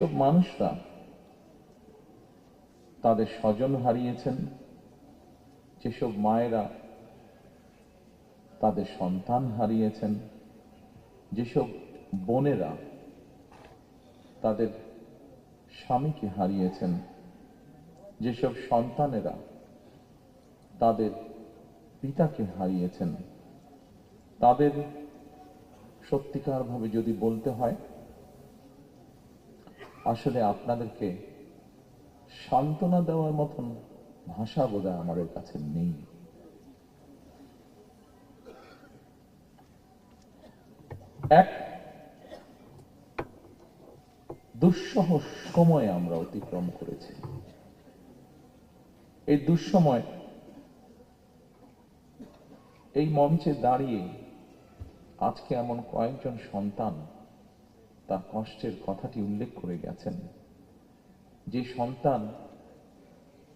সব মানুষরা তাদের স্বজন হারিয়েছেন। যেসব মায়েরা তাদের সন্তান হারিয়েছেন, যেসব বোনেরা তাদের স্বামীকে হারিয়েছেন, যেসব সন্তানেরা তাদের পিতাকে হারিয়েছেন, তাদের সত্যিকারভাবে যদি বলতে হয় আসলে আপনাদেরকে সান্ত্বনা দেওয়ার মতন ভাষা বোধহয় আমাদের কাছে নেই। এক, দুঃসহ সময় আমরা অতিক্রম করেছি। এই দুঃসময় এই মঞ্চে দাঁড়িয়ে আজকে এমন কয়েকজন সন্তান তার কষ্টের কথাটি উল্লেখ করে গেছেন। যে সন্তান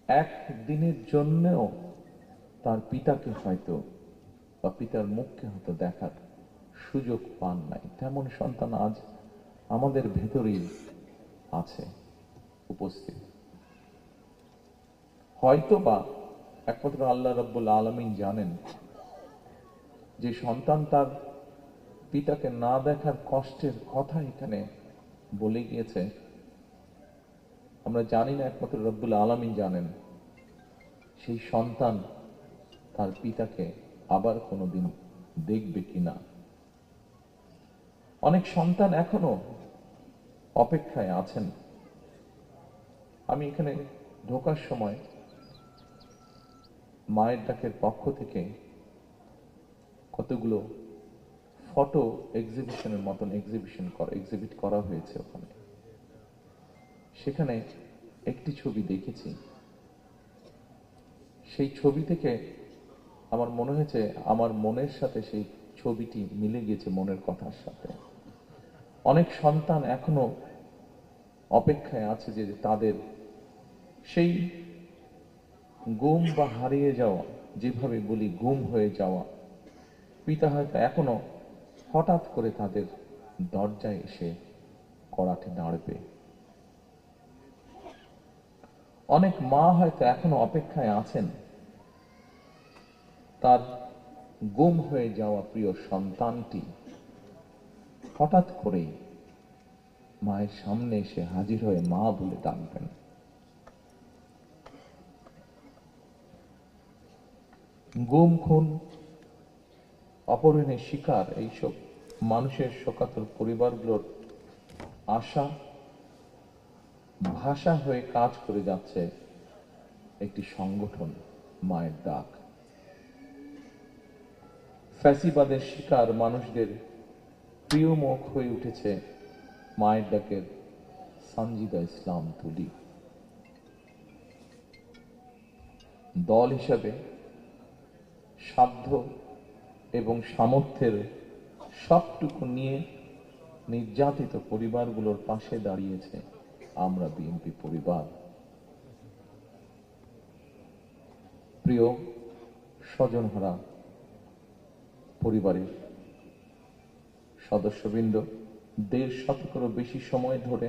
এক দিনের জন্যও তার পিতাকে হয়তো বা পিতার মুখকে হয়তো দেখার সুযোগ পান নাই, তেমন সন্তান আজ আমাদের ভেতরেই আছে, উপস্থিত। হয়তো বা একমাত্র আল্লাহ রব্বুল আলমিন জানেন যে সন্তান তার পিতাকে না দেখার কষ্টের কথা এখানে বলে গিয়েছে। আমরা জানি না একমাত্র রব্বুল আলমিন জানেন। সেই সন্তান তার পিতাকে আবার কোনোদিন দেখবে কিনা। অনেক সন্তান এখনও অপেক্ষায় আছেন। আমি এখানে ঢোকার সময় মায়ের ডাকের পক্ষ থেকে কতগুলো ফটো এক্সিবিশনের মতন এক্সিবিশন করা এক্সিবিট করা হয়েছে ওখানে। সেখানে একটি ছবি দেখেছি। সেই ছবি থেকে আমার মনে হয়েছে, আমার মনের সাথে সেই ছবিটি মিলে গেছে মনের কথার সাথে। অনেক সন্তান এখনও অপেক্ষায় আছে যে তাদের সেই গুম বা হারিয়ে যাওয়া, যেভাবে বলি গুম হয়ে যাওয়া, পিতা হয়তো এখনও হঠাৎ করে তাদের দরজায় এসে করাটে দাঁড়বে অনেক মা হয়তো এখনও অপেক্ষায় আছেন। তার গুম হয়ে যাওয়া প্রিয় সন্তানটি হঠাৎ করেই মায়ের সামনে এসে হাজির হয়ে মা বলে ডাকবেন। গুম খুন অপহরণের শিকার এইসব মানুষের শোকাতুর পরিবারগুলোর আশা, ভাষা হয়ে কাজ করে যাচ্ছে একটি সংগঠন মায়ের ডাক। ফ্যাসিবাদের শিকার মানুষদের প্রিয় মুখ হয়ে উঠেছে মায়ের ডাকের সঞ্জিদা ইসলাম তুলি। দল হিসাবে সাধ্য এবং সামর্থ্যের সবটুকু নিয়ে নির্যাতিত পরিবারগুলোর পাশে দাঁড়িয়েছে আমরা বিএনপি পরিবার। প্রিয় স্বজনহারা পরিবারের সদস্যবৃন্দ, দেড় শতকেরও বেশি সময় ধরে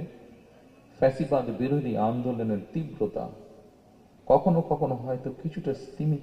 ফ্যাসিবাদ বিরোধী আন্দোলনের তীব্রতা কখনো কখনো হয়তো কিছুটা স্তীমিত